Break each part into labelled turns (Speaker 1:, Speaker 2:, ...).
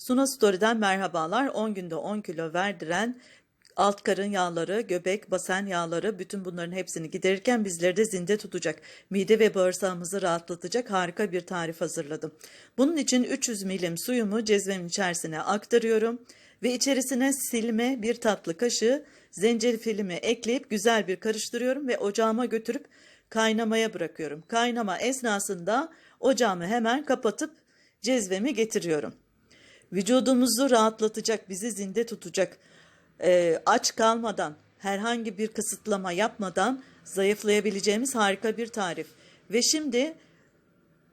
Speaker 1: Suna Story'den merhabalar. 10 günde 10 kilo verdiren alt karın yağları, göbek, basen yağları bütün bunların hepsini giderirken bizleri de zinde tutacak. Mide ve bağırsağımızı rahatlatacak harika bir tarif hazırladım. Bunun için 300 milim suyumu cezvemin içerisine aktarıyorum ve içerisine silme bir tatlı kaşığı zencefilimi ekleyip güzel bir karıştırıyorum ve ocağıma götürüp kaynamaya bırakıyorum. Kaynama esnasında ocağımı hemen kapatıp cezvemi getiriyorum. Vücudumuzu rahatlatacak, bizi zinde tutacak, e, aç kalmadan, herhangi bir kısıtlama yapmadan zayıflayabileceğimiz harika bir tarif. Ve şimdi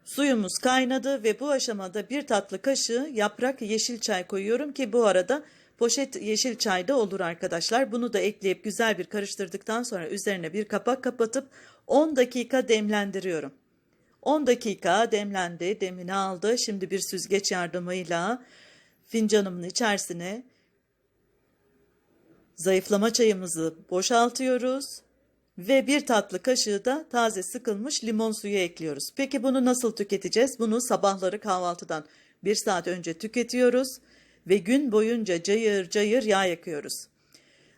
Speaker 1: suyumuz kaynadı ve bu aşamada bir tatlı kaşığı yaprak yeşil çay koyuyorum ki bu arada poşet yeşil çay da olur arkadaşlar. Bunu da ekleyip güzel bir karıştırdıktan sonra üzerine bir kapak kapatıp 10 dakika demlendiriyorum. 10 dakika demlendi, demini aldı. Şimdi bir süzgeç yardımıyla fincanımın içerisine zayıflama çayımızı boşaltıyoruz ve bir tatlı kaşığı da taze sıkılmış limon suyu ekliyoruz. Peki bunu nasıl tüketeceğiz? Bunu sabahları kahvaltıdan bir saat önce tüketiyoruz ve gün boyunca cayır cayır yağ yakıyoruz.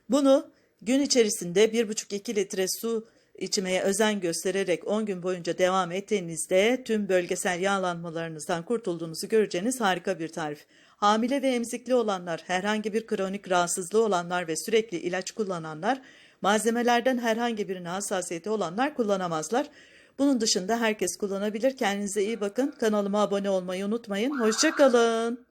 Speaker 1: Bunu gün içerisinde 1,5-2 litre su içmeye özen göstererek 10 gün boyunca devam ettiğinizde tüm bölgesel yağlanmalarınızdan kurtulduğunuzu göreceğiniz harika bir tarif. Hamile ve emzikli olanlar, herhangi bir kronik rahatsızlığı olanlar ve sürekli ilaç kullananlar, malzemelerden herhangi birine hassasiyeti olanlar kullanamazlar. Bunun dışında herkes kullanabilir. Kendinize iyi bakın. Kanalıma abone olmayı unutmayın. Hoşçakalın.